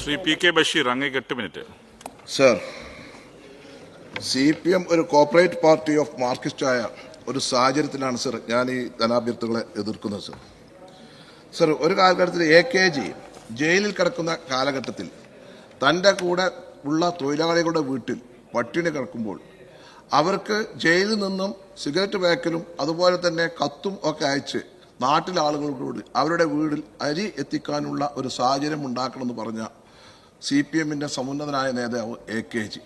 Shri P K Basheer അങ്ങേക്ക് എട്ട് minute. Sir C P M ഒരു കോപ്പറേറ്റ് പാർട്ടി ഓഫ് മാർക്സിസ്റ്റായ ഒരു സാഹചര്യത്തിലാണ് സർ ഞാൻ ഈ ധനാഭ്യർത്ഥികളെ എതിർക്കുന്നത് സർ. സർ ഒരു കാലഘട്ടത്തിൽ എ കെ ജി ജയിലിൽ കിടക്കുന്ന കാലഘട്ടത്തിൽ തന്റെ കൂടെ ഉള്ള തൊഴിലാളികളുടെ വീട്ടിൽ പട്ടിണി കിടക്കുമ്പോൾ അവർക്ക് ജയിലിൽ നിന്നും സിഗരറ്റ് പാക്കലും അതുപോലെ തന്നെ കത്തും ഒക്കെ അയച്ച് നാട്ടിലെ ആളുകളോട് അവരുടെ വീടിൽ അരി എത്തിക്കാനുള്ള ഒരു സാഹചര്യം ഉണ്ടാക്കണമെന്ന് പറഞ്ഞ സി പി എമ്മിന്റെ സമുന്നതനായ നേതാവ് എ കെ ജി.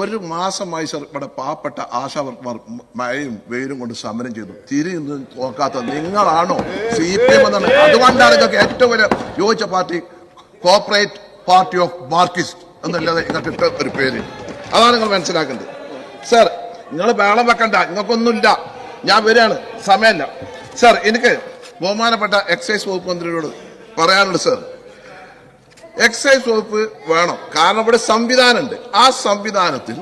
ഒരു മാസമായി സർ ഇവിടെ പാവപ്പെട്ട ആശാവർക്കർ മഴയും വെയിലും കൊണ്ട് സമരം ചെയ്തു. തിരിഞ്ഞ് നോക്കാത്ത നിങ്ങളാണോ സി പി എം എന്നാണ്. അതുകൊണ്ടാണ് നിങ്ങൾക്ക് ഏറ്റവും വലിയ യോജിച്ച party corporate party of Marxist എന്നല്ലാതെ നിങ്ങൾക്ക് ഇട്ട ഒരു പേര്. അതാണ് നിങ്ങൾ മനസ്സിലാക്കേണ്ടത്. സർ നിങ്ങൾ വേളം വെക്കണ്ട. നിങ്ങൾക്കൊന്നുമില്ല. ഞാൻ വരികയാണ്. സമയമല്ല. സർ എനിക്ക് ബഹുമാനപ്പെട്ട എക്സൈസ് വകുപ്പ് മന്ത്രിയോട് പറയാനുണ്ട് സർ. എക്സൈസ് വകുപ്പ് വേണം. കാരണം ഇവിടെ സംവിധാനമുണ്ട്. ആ സംവിധാനത്തിൽ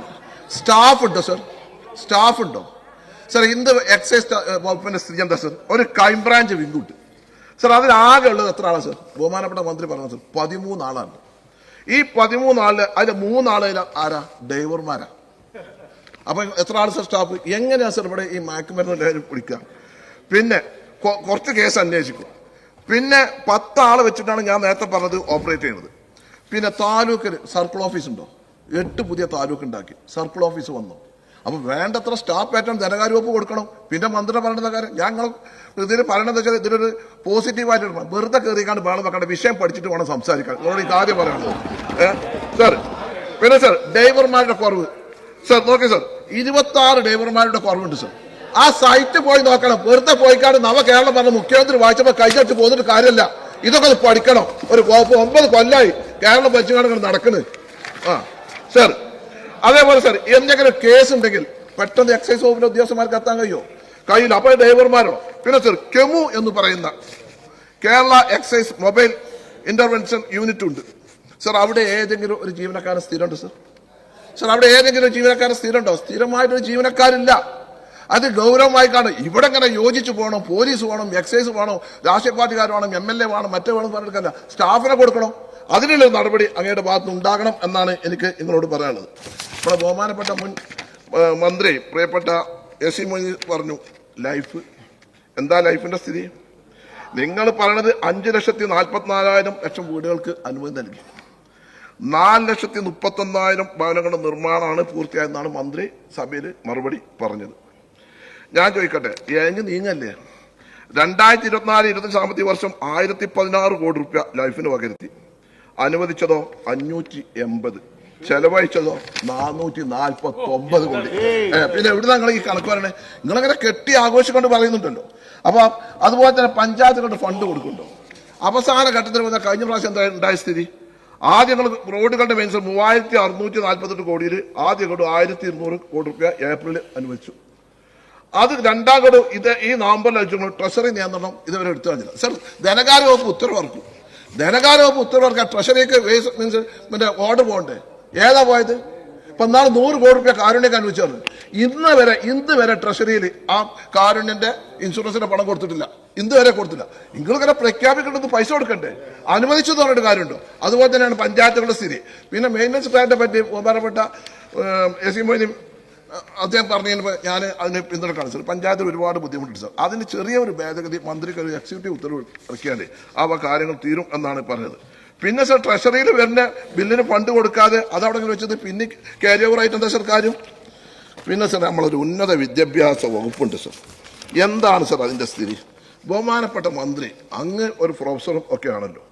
സ്റ്റാഫ് ഉണ്ടോ സർ സ്റ്റാഫ് ഉണ്ടോ? സർ ഇന്ത് എക്സൈസ് വകുപ്പിന്റെ സ്ഥിതി എന്താ സർ ഒരു ക്രൈംബ്രാഞ്ച് വിങ്കുണ്ട് സർ അതിൽ ആകെ ഉള്ളത് എത്ര ആളാണ് സർ ബഹുമാനപ്പെട്ട മന്ത്രി പറഞ്ഞു സർ പതിമൂന്നാളാണ്. ഈ പതിമൂന്നാളിൽ അതിന്റെ മൂന്നാളിൽ ആരാ? ഡ്രൈവർമാരാ. അപ്പൊ എത്ര ആൾ സർ സ്റ്റാഫ് എങ്ങനെയാ സർ ഇവിടെ ഈ മയക്കുമരുന്ന് പിടിക്കുക പിന്നെ കുറച്ച് കേസ് അന്വേഷിക്കും. പിന്നെ പത്ത് ആൾ വെച്ചിട്ടാണ് ഞാൻ നേരത്തെ പറഞ്ഞത് ഓപ്പറേറ്റ് ചെയ്യുന്നത് പിന്നെ താലൂക്കിൽ സർക്കിൾ ഓഫീസ് ഉണ്ടോ? എട്ട് പുതിയ താലൂക്ക് ഉണ്ടാക്കി. സർക്കിൾ ഓഫീസ് വന്നു. അപ്പോൾ വേണ്ടത്ര സ്റ്റാഫ് പാറ്റേൺ ധനകാര്യ വകുപ്പ് കൊടുക്കണം. പിന്നെ മന്ത്രി പറയുന്ന കാര്യം ഞങ്ങൾ ഇതിൽ പറയണത് വെച്ചാൽ ഇതിലൊരു പോസിറ്റീവായിട്ട് വെറുതെ കയറിക്കാണ്ട് വേണം വെക്കേണ്ട. വിഷയം പഠിച്ചിട്ട് വേണം സംസാരിക്കാൻ. നിങ്ങളോട് ഇത് പറയുന്നത് സർ സാർ പിന്നെ സാർ ഡ്രൈവർമാരുടെ കുറവ്. സർ നോക്കി സർ ഇരുപത്തി ആറ് ഡ്രൈവർമാരുടെ കുറവുണ്ട് സർ. ആ സൈറ്റ് പോയി നോക്കണം. വെറുതെ പോയിക്കാണ് നവ കേരളം പറഞ്ഞ മുഖ്യമന്ത്രി വായിച്ചപ്പോ കൈചടിച്ച് പോന്നിട്ട് കാര്യമല്ല. ഇതൊക്കെ ഒന്ന് പഠിക്കണം. ഒരു ഒമ്പത് കൊല്ലായി കേരളം ഭരിച്ചുകൊണ്ട് നടക്കുന്നത് ആ സർ അതേപോലെ സർ എന്തെങ്കിലും കേസ് ഉണ്ടെങ്കിൽ പെട്ടെന്ന് എക്സൈസ് വകുപ്പിന്റെ ഉദ്യോഗസ്ഥന്മാർക്ക് എത്താൻ കഴിയുമോ കഴിയില്ല അപ്പൊ ഡ്രൈവർമാരോ പിന്നെ സർ കെമു എന്ന് പറയുന്ന Kerala excise mobile intervention unit ഉണ്ട്. സർ അവിടെ ഏതെങ്കിലും ഒരു ജീവനക്കാരൻ സ്ഥിരമുണ്ട് സർ സർ അവിടെ ഏതെങ്കിലും ജീവനക്കാരൻ സ്ഥിരമുണ്ടോ? സ്ഥിരമായിട്ടൊരു ജീവനക്കാരില്ല. അത് ഗൗരവമായി കാണും. ഇവിടെ ഇങ്ങനെ യോജിച്ചു പോകണം പോലീസ് വേണം എക്സൈസ് വേണം രാഷ്ട്രീയ പാർട്ടിക്കാർ വേണം എം എൽ എ വേണം മറ്റേ വേണം പറഞ്ഞെടുക്കല്ല സ്റ്റാഫിനെ കൊടുക്കണം. അതിനുള്ള നടപടി അങ്ങയുടെ ഭാഗത്ത് ഉണ്ടാകണം എന്നാണ് എനിക്ക് നിങ്ങളോട് പറയാനുള്ളത്. നമ്മുടെ ബഹുമാനപ്പെട്ട മുൻ മന്ത്രി പ്രിയപ്പെട്ട എസ് സി മൊയ്തീൻ പറഞ്ഞു ലൈഫ് എന്താ ലൈഫിന്റെ സ്ഥിതി? നിങ്ങൾ പറയണത് അഞ്ച് ലക്ഷത്തി നാൽപ്പത്തിനാലായിരം ലക്ഷം വീടുകൾക്ക് അനുമതി നൽകി. നാല് ലക്ഷത്തി മുപ്പത്തൊന്നായിരം ഭവനങ്ങളുടെ നിർമ്മാണമാണ് പൂർത്തിയായെന്നാണ് മന്ത്രി സഭയിൽ മറുപടി പറഞ്ഞത്. ഞാൻ ചോദിക്കട്ടെ ഏങ്ങ് നീങ്ങല്ലേ? രണ്ടായിരത്തി ഇരുപത്തിനാല് ഇരുപത്തി സാമ്പത്തിക വർഷം ആയിരത്തി പതിനാറ് കോടി റുപ്യ ലൈഫിന് പകരുത്തി അനുവദിച്ചതോ? അഞ്ഞൂറ്റി എൺപത് ചെലവഴിച്ചതോ? നാനൂറ്റി നാൽപ്പത്തി ഒമ്പത് കോടി പിന്നെ എവിടെ നിങ്ങൾ ഈ കണക്ക് പറയണേ? നിങ്ങളങ്ങനെ കെട്ടി ആഘോഷിക്കൊണ്ട് പറയുന്നുണ്ടല്ലോ. അപ്പൊ അതുപോലെ തന്നെ പഞ്ചായത്തുകളുടെ ഫണ്ട് കൊടുക്കുന്നുണ്ടോ? അവസാന ഘട്ടത്തിൽ വന്ന കഴിഞ്ഞ പ്രാവശ്യം എന്താ ഉണ്ടായ സ്ഥിതി? ആദ്യം ഞങ്ങൾ റോഡുകളുടെ മെയിൻസ് മൂവായിരത്തി അറുന്നൂറ്റി നാൽപ്പത്തെട്ട് കോടിയിൽ ആദ്യ കൊണ്ട് ആയിരത്തി ഇരുന്നൂറ് കോടി റുപ്യ ഏപ്രിലിൽ അനുവദിച്ചു. അത് രണ്ടാം ഗഡു ഇത് ഈ നവംബറിൽ അയച്ചു ട്രഷറി നിയന്ത്രണം ഇതുവരെ എടുത്തു കഴിഞ്ഞില്ല സർ ധനകാര്യ വകുപ്പ് ഉത്തരവിറക്കും ധനകാര്യ വകുപ്പ് ഉത്തരവിറക്കാൻ ട്രഷറിക്ക് മീൻസ് മറ്റേ ഓർഡർ പോകണ്ടേ? ഏതാ പോയത്? ഇപ്പൊ നാളെ നൂറ് കോടി രൂപ കാരുണ്യം അനുവദിച്ചത് ഇന്ന് വരെ ഇന്ന് വരെ ട്രഷറിയിൽ ആ കാരുണ്യന്റെ ഇൻഷുറൻസിന്റെ പണം കൊടുത്തിട്ടില്ല. ഇന്ന് വരെ കൊടുത്തില്ല. നിങ്ങൾക്കിങ്ങനെ പ്രഖ്യാപിക്കേണ്ടത് പൈസ കൊടുക്കണ്ടേ? അനുവദിച്ചു പറഞ്ഞിട്ട് കാര്യമുണ്ടോ? അതുപോലെ തന്നെയാണ് പഞ്ചായത്തുകളുടെ സ്ഥിതി. പിന്നെ മെയിന്റനൻസ് പ്ലാനിനെ പറ്റി ബഹുമാനപ്പെട്ട എസ് സി മൊയ്നി അദ്ദേഹം പറഞ്ഞതിന് ഞാൻ അതിനെ പിന്തുണക്കാണ് സാർ പഞ്ചായത്തിൽ ഒരുപാട് ബുദ്ധിമുട്ടുണ്ട് സാർ. അതിന് ചെറിയ ഒരു ഭേദഗതി മന്ത്രിക്ക് ഒരു എക്സിക്യൂട്ടീവ് ഉത്തരവ് ഇറക്കിയാലേ അവ കാര്യങ്ങൾ തീരും എന്നാണ് പറഞ്ഞത്. പിന്നെ സാർ ട്രഷറിയിൽ വരുന്ന ബില്ലിന് ഫണ്ട് കൊടുക്കാതെ അതവിടെ വെച്ചത് പിന്നെ കാരി ഓവർ ആയിട്ട് എന്താ സാർ കാര്യം? പിന്നെ സാർ നമ്മളൊരു ഉന്നത വിദ്യാഭ്യാസ വകുപ്പുണ്ട് സാർ. എന്താണ് സാർ അതിന്റെ സ്ഥിതി? ബഹുമാനപ്പെട്ട മന്ത്രി അങ്ങ് ഒരു പ്രൊഫസറും ഒക്കെ ആണല്ലോ.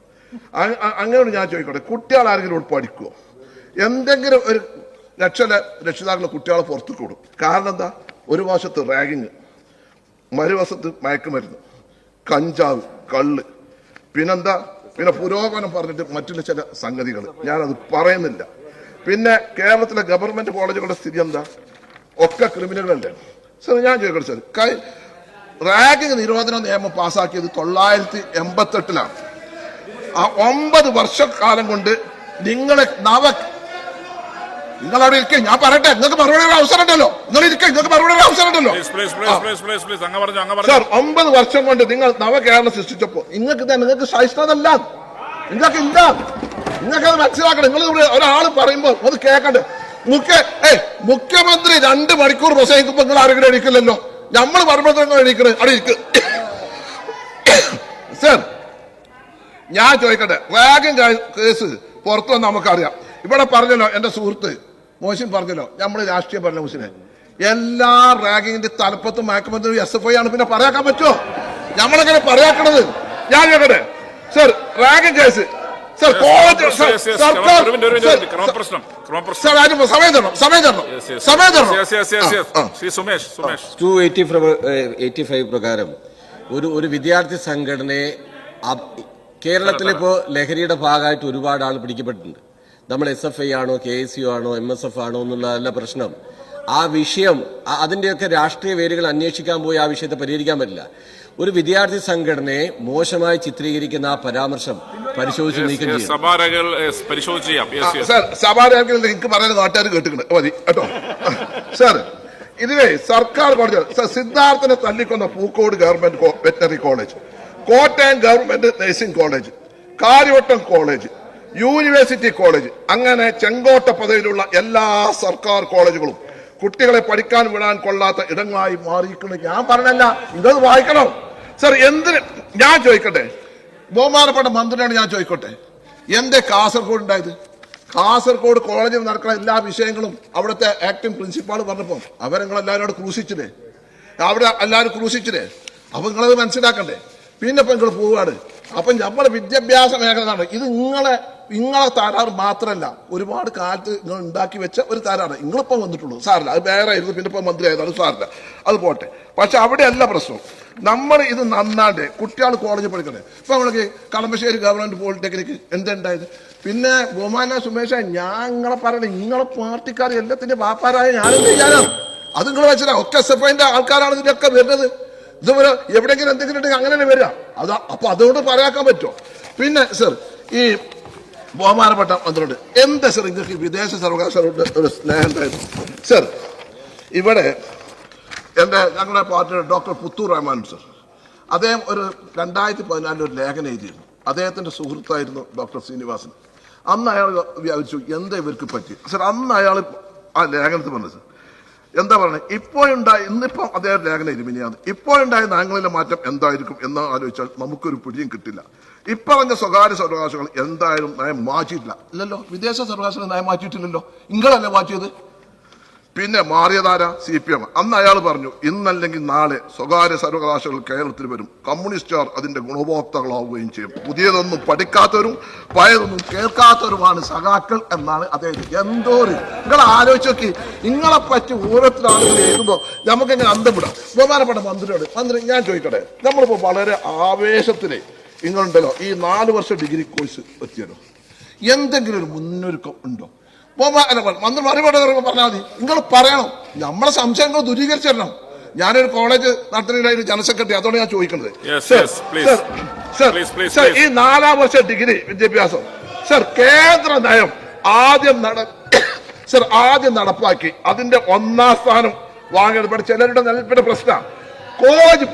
അ- അ- ഞാൻ ചോദിക്കട്ടെ കുട്ടികൾ ആരെങ്കിലും പഠിക്കുമോ എന്തെങ്കിലും ഒരു രക്ഷ രക്ഷിതാക്കളെ കുട്ടികളെ പുറത്തേക്ക് വിടും. കാരണം എന്താ? ഒരു വശത്ത് റാഗിങ് മറുവശത്ത് മയക്കുമരുന്ന് കഞ്ചാവ് കള്ള്. പിന്നെന്താ? പിന്നെ പുരോഗമനം പറഞ്ഞിട്ട് മറ്റുള്ള ചില സംഗതികൾ ഞാനത് പറയുന്നില്ല. പിന്നെ കേരളത്തിലെ ഗവൺമെന്റ് കോളേജുകളുടെ സ്ഥിതി എന്താ? ഒക്കെ ക്രിമിനലുകളല്ലേ സാർ ഞാൻ ചോദിക്കട്ടെ സാർ. കൈ റാഗിങ് നിരോധന നിയമം പാസ്സാക്കിയത് തൊള്ളായിരത്തി എൺപത്തെട്ടിലാണ്. ആ ഒമ്പത് വർഷക്കാലം കൊണ്ട് നിങ്ങളെ നവ നിങ്ങൾ അവിടെ ഇരിക്കേ ഞാൻ പറയട്ടെ. നിങ്ങൾക്ക് മറുപടി ഒരു അവസരം ഉണ്ടല്ലോ. നിങ്ങൾ ഇരിക്കേ നിങ്ങൾക്ക് മറുപടി ഒരു അവസരം ഉണ്ടല്ലോ. സാർ ഒമ്പത് വർഷം കൊണ്ട് നിങ്ങൾ നവകേരളം സൃഷ്ടിച്ചപ്പോ നിങ്ങൾക്ക് ഇതാ നിങ്ങൾക്ക് സഹിഷ്ണതല്ല നിങ്ങൾക്ക് ഇല്ല നിങ്ങൾക്ക് അത് മനസ്സിലാക്കണം. നിങ്ങൾ ഒരാൾ പറയുമ്പോൾ അത് കേൾക്കണ്ടേ? മുഖ്യ ഏ മുഖ്യമന്ത്രി രണ്ട് മണിക്കൂർ പ്രസംഗിക്കുമ്പോൾ നിങ്ങൾ ആരെങ്കിലും എണീക്കില്ലല്ലോ? നമ്മൾ പറയുമ്പോൾ എണീക്കണേ. അവിടെ ഇരിക്കുക സാർ ഞാൻ ചോദിക്കട്ടെ? വാഗൻ കേസ് പുറത്തു വന്ന് നമുക്കറിയാം. ഇവിടെ പറഞ്ഞല്ലോ എന്റെ സുഹൃത്ത് മോശം പറഞ്ഞല്ലോ. നമ്മൾ രാഷ്ട്രീയ ഭരണ എല്ലാ റാഗിങ്ങിന്റെ തലപ്പത്തും മയക്കുമന്ത്രി എസ് എഫ് ഐ ആണ് പിന്നെ പറയാക്കാൻ പറ്റുമോ നമ്മളെങ്ങനെ പറയാക്കണത്? ഞാൻ ഞങ്ങളുടെ sir ragging case. Sir college സർക്കാർ. സർ, അതിന് സമയം തരണം. സമയം തരണം. സമയം തരണം. ടു എയ്റ്റി എയ്റ്റി ഫൈവ് പ്രകാരം ഒരു ഒരു വിദ്യാർത്ഥി സംഘടനയെ കേരളത്തിലിപ്പോ ലഹരിയുടെ ഭാഗമായിട്ട് ഒരുപാട് ആൾ പിടിക്കപ്പെട്ടിട്ടുണ്ട്. നമ്മൾ എസ് എഫ് ഐ ആണോ കെ എസ് യു ആണോ എം എസ് എഫ് ആണോ എന്നുള്ളതല്ല പ്രശ്നം. ആ വിഷയം അതിന്റെയൊക്കെ രാഷ്ട്രീയ വേരുകൾ അന്വേഷിക്കാൻ പോയി ആ വിഷയത്തെ പരിഹരിക്കാൻ പറ്റില്ല. ഒരു വിദ്യാർത്ഥി സംഘടനയെ മോശമായി ചിത്രീകരിക്കുന്ന ആ പരാമർശം പരിശോധിച്ച് നീക്കം ചെയ്യണം. സഭാരകൾ പരിശോധിച്ച് ചെയ്യാം. യെസ് യെസ് സാർ സഭാരേഖയിൽ എനിക്ക് പറയുന്ന നാട്ടുകാർ കേട്ടിട്ടുണ്ട്. മതി കേട്ടോ. സാർ ഇതിലെ സർക്കാർ പറഞ്ഞത് സാർ സിദ്ധാർത്ഥനെ തല്ലിക്കൊന്ന Pookode government veterinary college Kottayam government nursing college Karyavattom college university college അങ്ങനെ ചെങ്കോട്ട പദവിയിലുള്ള എല്ലാ സർക്കാർ കോളേജുകളും കുട്ടികളെ പഠിക്കാൻ വിടാൻ കൊള്ളാത്ത ഇടങ്ങളായി മാറിയിരിക്കുന്നു. ഞാൻ പറഞ്ഞല്ല ഇതത് വായിക്കണം. സർ എന്തിന്? ഞാൻ ചോദിക്കട്ടെ. ബഹുമാനപ്പെട്ട മന്ത്രിയാണ് ഞാൻ ചോദിക്കട്ടെ. എന്തേ കാസർഗോഡ് ഉണ്ടായത് കാസർഗോഡ് കോളേജിൽ നടക്കുന്ന എല്ലാ വിഷയങ്ങളും അവിടുത്തെ ആക്ടിംഗ് പ്രിൻസിപ്പാൾ പറഞ്ഞപ്പോൾ എല്ലാവരും അവിടെ ക്രൂശിച്ചില്ലേ? അവിടെ എല്ലാവരും ക്രൂശിച്ചില്ലേ? അപ്പൊ നിങ്ങളത് മനസ്സിലാക്കണ്ടേ? പിന്നെ ഇപ്പൊ നിങ്ങൾ പോവുകയാണ്. അപ്പൊ നമ്മുടെ വിദ്യാഭ്യാസ മേഖലയാണ് ഇത് നിങ്ങളെ നിങ്ങളെ തരാറ് മാത്രമല്ല ഒരുപാട് കാലത്ത് നിങ്ങൾ ഉണ്ടാക്കി വെച്ച ഒരു തരാറ് നിങ്ങളിപ്പം വന്നിട്ടുള്ളൂ. സാറില്ല അത് വേറെ ആയിരുന്നു. പിന്നെ ഇപ്പം മന്ത്രി ആയതാണ് സാറില്ല അത് പോട്ടെ. പക്ഷെ അവിടെയല്ല പ്രശ്നം. നമ്മൾ ഇത് നന്നാണ്ട് കുട്ടികൾ കോളേജിൽ പഠിക്കണേ. ഇപ്പം നമ്മൾക്ക് കളമശ്ശേരി ഗവൺമെന്റ് പോളിടെക്നിക്ക് എന്തുണ്ടായത്? പിന്നെ ബഹുമാന സുമേഷ ഞാൻ നിങ്ങളെ പറയണേ നിങ്ങളെ പാർട്ടിക്കാർ എല്ലാത്തിന്റെ വാപ്പാരായ ഞാനും ചെയ്യാനാണ് അത് നിങ്ങൾ വെച്ചാൽ ഒക്കെ എസ് എഫ് ഐന്റെ ആൾക്കാരാണ് ഇതിന്റെയൊക്കെ വരുന്നത്. ഇതുപോലെ എവിടെയെങ്കിലും എന്തെങ്കിലും ഉണ്ടെങ്കിൽ അങ്ങനെ വരിക. അത് അപ്പൊ അതുകൊണ്ട് പറയാക്കാൻ പറ്റുമോ? പിന്നെ സർ ഈ ബഹുമാനപ്പെട്ട മന്ത്രിയോട് എന്താ സർ ഇതൊക്കെ വിദേശ സർവകലാശാലയോട് ഒരു സ്നേഹം ഉണ്ടായിരുന്നു സർ ഇവിടെ എന്റെ ഞങ്ങളുടെ പാർട്ടിയുടെ ഡോക്ടർ പുത്തൂർ റഹ്മാൻ സർ അദ്ദേഹം ഒരു രണ്ടായിരത്തി പതിനാലിൽ ഒരു ലേഖനം എഴുതിയിരുന്നു. അദ്ദേഹത്തിന്റെ സുഹൃത്തായിരുന്നു ഡോക്ടർ ശ്രീനിവാസൻ. അന്ന് അയാൾ വ്യാപിച്ചു എന്താ ഇവർക്ക് പറ്റി? സർ അന്ന് അയാൾ ആ ലേഖനത്തിൽ പറഞ്ഞു സർ എന്താ പറയുന്നത്? ഇപ്പോഴുണ്ടായ ഇന്നിപ്പം അദ്ദേഹം ലേഖനം ഇരുമിനിയാണ് ഇപ്പോഴുണ്ടായ നയങ്ങളിലെ മാറ്റം എന്തായിരിക്കും എന്ന് ആലോചിച്ചാൽ നമുക്കൊരു പിടിയും കിട്ടില്ല. ഇപ്പറഞ്ഞ സ്വകാര്യ സർവകാശങ്ങൾ എന്തായാലും നയം മാറ്റിയിട്ടില്ല. ഇല്ലല്ലോ. വിദേശ സർവകാശങ്ങൾ നയം മാറ്റിയിട്ടില്ലല്ലോ. നിങ്ങളല്ലേ മാറ്റിയത്? പിന്നെ മാറിയതാര സി പി എം. അന്ന് അയാൾ പറഞ്ഞു ഇന്നല്ലെങ്കിൽ നാളെ സ്വകാര്യ സർവകലാശാലകൾ കേരളത്തിൽ വരും. കമ്മ്യൂണിസ്റ്റുകാർ അതിന്റെ ഗുണഭോക്താക്കളാവുകയും ചെയ്യും. പുതിയതൊന്നും പഠിക്കാത്തവരും പഴയതൊന്നും കേൾക്കാത്തവരുമാണ് സഖാക്കൾ എന്നാണ് അദ്ദേഹം എന്തോ നിങ്ങൾ ആലോചിച്ച് നോക്കി. നിങ്ങളെ പറ്റി ഓരോരുത്തർ ആളുകൾ എഴുതുമ്പോൾ നമുക്ക് അന്തപ്പെടാം ബഹുമാനപ്പെട്ട മന്ത്രിയോട് മന്ത്രി ഞാൻ ചോദിക്കട്ടെ. നമ്മളിപ്പോൾ വളരെ ആവേശത്തിൽ നിങ്ങളുണ്ടല്ലോ. ഈ നാല് വർഷം ഡിഗ്രി കോഴ്സ് എത്തിയല്ലോ. എന്തെങ്കിലും ഒരു മുന്നൊരുക്കം ഉണ്ടോ? മന്ത്രി മറുപടി പറഞ്ഞാൽ മതി. നിങ്ങൾ പറയണം. നമ്മളെ സംശയങ്ങൾ ദൂരീകരിച്ചു തരണം ഞാനൊരു കോളേജ് നടത്തുന്നതിനായി ജനറൽ സെക്രട്ടറി അതോടെ ഞാൻ ചോദിക്കുന്നത്. സർ. ഈ നാലാം വർഷ ഡിഗ്രി വിദ്യാഭ്യാസം. സർ കേന്ദ്ര നയം ആദ്യം നട സർ ആദ്യം നടപ്പാക്കി. അതിന്റെ ഒന്നാം സ്ഥാനം വാങ്ങിയത് ചിലരുടെ നിലപ്പിന്റെ പ്രശ്നമാണ് കോളേജ്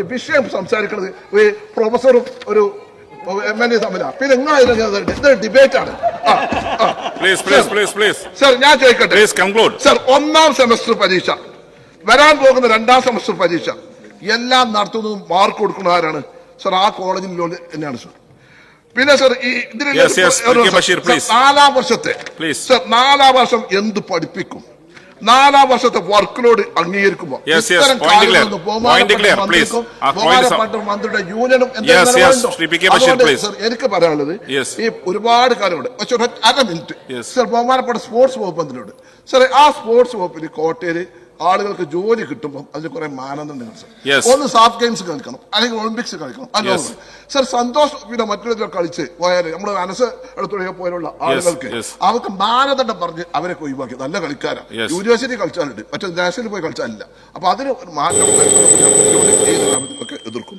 വിഷയം സംസാരിക്കുന്നത് പ്രൊഫസറും ഒരു എം എൽ എ തമ്മിലാണ് പിന്നെ നിങ്ങൾ ഇതൊരു ഡിബേറ്റ് ആണ്. Please please please please sir ഞാൻ ചോദിക്കട്ടെ? പ്ലീസ് കൺക്ലൂഡ് സർ ഒന്നാം സെമസ്റ്റർ പരീക്ഷ. വരാൻ പോകുന്ന രണ്ടാം സെമസ്റ്റർ പരീക്ഷ. എല്ലാം നടത്തുന്നതും മാർക്ക് കൊടുക്കുന്ന ആരാണ്? സർ ആ കോളേജിൽ തന്നെയാണ് സർ. പിന്നെ സർ ഈ ഇതിന്. നാലാം വർഷത്തെ. സർ നാലാം വർഷം എന്ത് പഠിപ്പിക്കും? നാലാം വർഷത്തെ വർക്ക് ലോഡ് അംഗീകരിക്കുമ്പോൾ ഇത്തരം. ബഹുമാനപ്പെട്ട മന്ത്രിയുടെ യൂണിയനും എനിക്ക് പറയാനുള്ളത് ഈ ഒരുപാട് കാര്യമുണ്ട് പക്ഷെ അര മിനിറ്റ് സർ ബഹുമാനപ്പെട്ട സ്പോർട്സ് വകുപ്പ് മന്ത്രിയുണ്ട്. സാറേ ആ സ്പോർട്സ് വകുപ്പിൽ കോട്ടയിൽ ആളുകൾക്ക് ജോലി കിട്ടുമ്പോൾ അതിന് കുറെ മാനദണ്ഡങ്ങൾ സർ. ഒന്ന് സാഫ് ഗെയിംസ് കളിക്കണം അല്ലെങ്കിൽ ഒളിമ്പിക്സ് കളിക്കണം. സർ സന്തോഷ് പിന്നെ മറ്റൊരു കളിച്ച് പോയാൽ നമ്മുടെ മനസ്സ് എടുത്തുള്ള പോലുള്ള ആളുകൾക്ക്. അവർക്ക് മാനദണ്ഡം പറഞ്ഞ് അവരെ ഒഴിവാക്കി. നല്ല കളിക്കാരാണ്. യൂണിവേഴ്സിറ്റി കളിച്ചാലുണ്ട് മറ്റേ നാഷണലിൽ പോയി കളിച്ചാലില്ല. അപ്പൊ അതിന് മാറ്റം എതിർക്കും